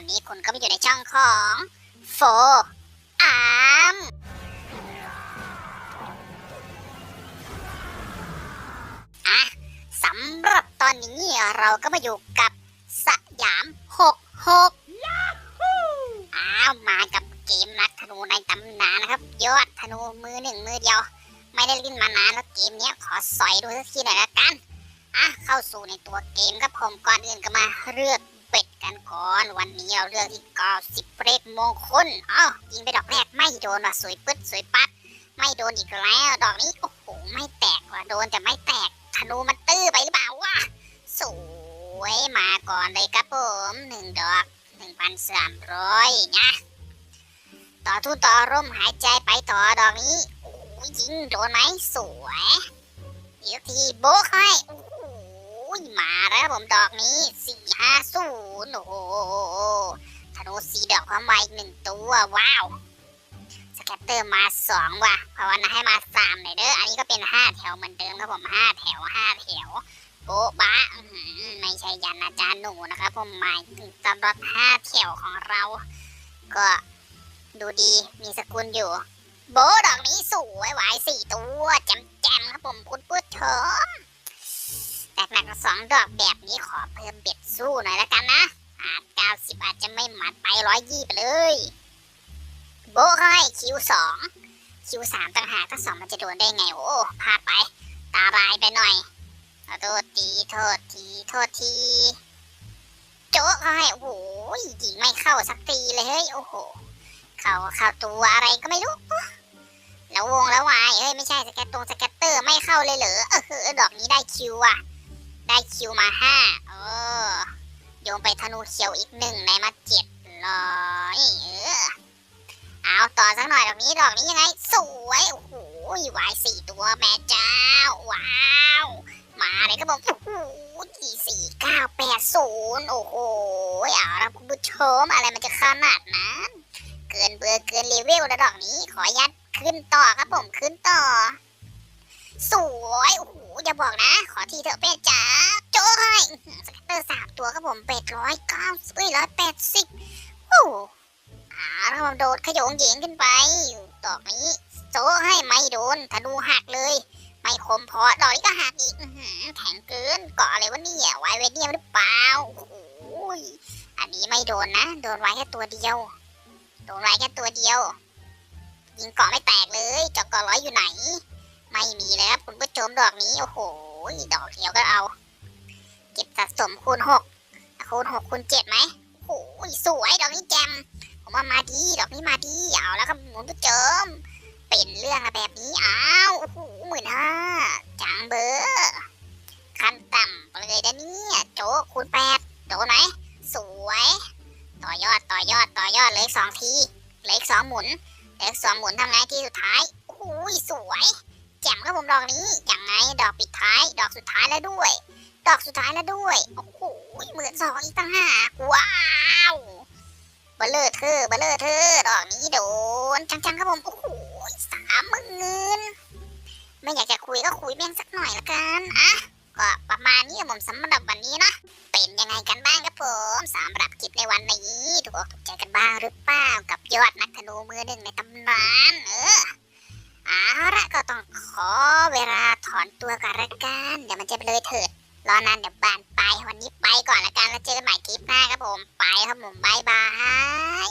อนนี้คุณก็มาอยู่ในช่องของโฟอาร์มอะสำหรับตอนนี้เราก็มาอยู่กับสยามหกหกอ้าวมากับเกมนักธนูในตำนานนะครับ ยอดธนูมือหนึ่งมือเดียว ไม่ได้เล่นมานานแล้วเกมนี้ขอสอยดูสักทีหน่อยละกันอะเข้าสู่ในตัวเกมครับผมก่อนอื่นก็มาเลือก เป็ดกันก่อน วันนี้เราเลือกที่กอสิบเลขมงคลอ้าวยิงไปดอกแรกไม่โดนว่ะสวยปึ๊ดสวยปัด ไม่โดนอีกแล้ว ดอกนี้โอ้โหไม่แตกว่ะโดนแต่ไม่แตกธนูมันตื้อไปหรือเปล่าวะสวยมาก่อนเลยครับผมหนึ่งดอกหนึ่งพันสามร้อยนะต่อทุนต่อร่มหายใจไปต่อดอกนี้โอ้ยยิงโดนไหมสวยเดี๋ยวทีโบกให้โอ้โหมาแล้วผมดอกนี้สี่ห้าศูนย์โอ้โหธนูสีดอกความไวหนึ่งตัวว้าวสแกตเตอร์มาสองว่ะภาวนาให้มาสามหน่อยเด้ออันนี้ก็เป็นห้าแถวเหมือนเดิมครับผมห้าแถวห้าแถวโบ๊ะบะอื้อหือไม่ใช่ยันอาจารย์หนูนะครับผมหมายถึงสำหรับห้าแถวของเรา ก็ดูดีมีสกุลอยู่ โบะดอกนี้สวยหวายสี่ตัวแจมแจมครับผมคุณผู้ชมแต่ หนักสองดอกแบบนี้ขอเพิ่มเบ็ดสู้หน่อยแล้วกันนะอาจเก้าสิบอาจจะไม่หมัดไปร้อยยี่ไปเลย โบะให้คิวสองคิวสามต่างหากถ้าสองมันจะโดนได้ไง โอ้พลาดไป ตาลายไปหน่อยโทษทีโทษทีโทษทีโจ๊กให้โอ้โหยิงไม่เข้าสักทีเลยเฮ้ยโอ้โหเข้าเข้าตัวอะไรก็ไม่รู้แล้ววงแล้ววายเอ้ยไม่ใช่สแกตตรงสแกตเตอร์ไม่เข้าเลยเหรอเออเออดอกนี้ได้คิวอะ ได้คิวมาห้าเออโยงไปธนูเขียวอีกหนึ่งในมาเจ็ดร้อยเออเอาต่อสักหน่อยดอกนี้ดอกนี้ยังไง สวยโอ้โหวายสี่ตัวแม่เจ้า ว้าว มาเลยก็บอกโอ้โหกี่สี่เก้าแปดศูนย์โอ้โหเอาละคุณผู้ชมอะไรมันจะขนาดนั้นเกินเบอร์เกินเลเวลแล้วดอกนี้ขอยัดขึ้นต่อครับผมขึ้นต่อ สวยโอ้โหอย่าบอกนะ ขอทีเถอะเป็ดจ๋าโจ้ให้อื้อหือสแก ตัวครับผมเป็ดร้อยเก้าสิบร้อยแปดสิบโอ้อ่าแล้วผมโดดขโยงเหยงขึ้นไปดอกนี้โจ้ให้ไม่โดนธนูหักเลย ไม่คมพอดอกนี้ก็หักอีกแข็งเกินเกาะอะไรวะเนี่ยไวเวเนียมหรือเปล่าโอ้โหอันนี้ไม่โดนนะ โดนไว้แค่ตัวเดียว โดนไว้แค่ตัวเดียว ยิงเกาะไม่แตกเลยจาะเกาะร้อยอยู่ไหน ไม่มีเลยครับคุณผู้ชมดอกนี้โอ้โหดอกเดียวก็เอา เก็บสะสมคูณหก คูณหกคูณเจ็ดไหมโอ้โหสวยดอกนี้แจมผมว่ามาดีดอกนี้มาดีเอาแล้วครับคุณผู้ชมเป็นเรื่องอะแบบนี้อ้าวโอ้โหหมื่นห้าจังเบอร์ขั้นต่ำเลยนะเนี่ยโจคูณแปดโดนไหมสวย ต่อยอดต่อยอดต่อยอดเลยสองทีเลยสองหมุนเลยสองหมุนทำไงที่สุดท้ายโอ้โหสวยแจ่มครับผมดอกนี้ยังไงดอกปิดท้าย ดอกสุดท้ายแล้วด้วย ดอกสุดท้ายแล้วด้วยโอ้โห อุ้ยหมื่นสองอีกตั้งห้ากว้าวบลเลอร์เธอบลเลอร์เธอดอกนี้โดนจังๆครับผมโอ้โหสามหมื่นไม่อยากจะคุยก็คุยแม่งสักหน่อยละกันอะก็ประมาณนี้ครับผมสำหรับวันนี้นะเป็นยังไงกันบ้างครับผมสำหรับคลิปในวันนี้ถูกอกถูกใจกันบ้างหรือเปล่ากับยอดนักธนูมือหนึ่งในตำนานเออเอาละก็ต้องขอเวลาถอนตัวกันละกันเดี๋ยวมันจะไปเลยเถิด รอนานเดี๋ยวบานไปวันนี้ไปก่อนละกันแล้วเจอกันใหม่คลิปหน้าครับผม ไปครับผมบายบาย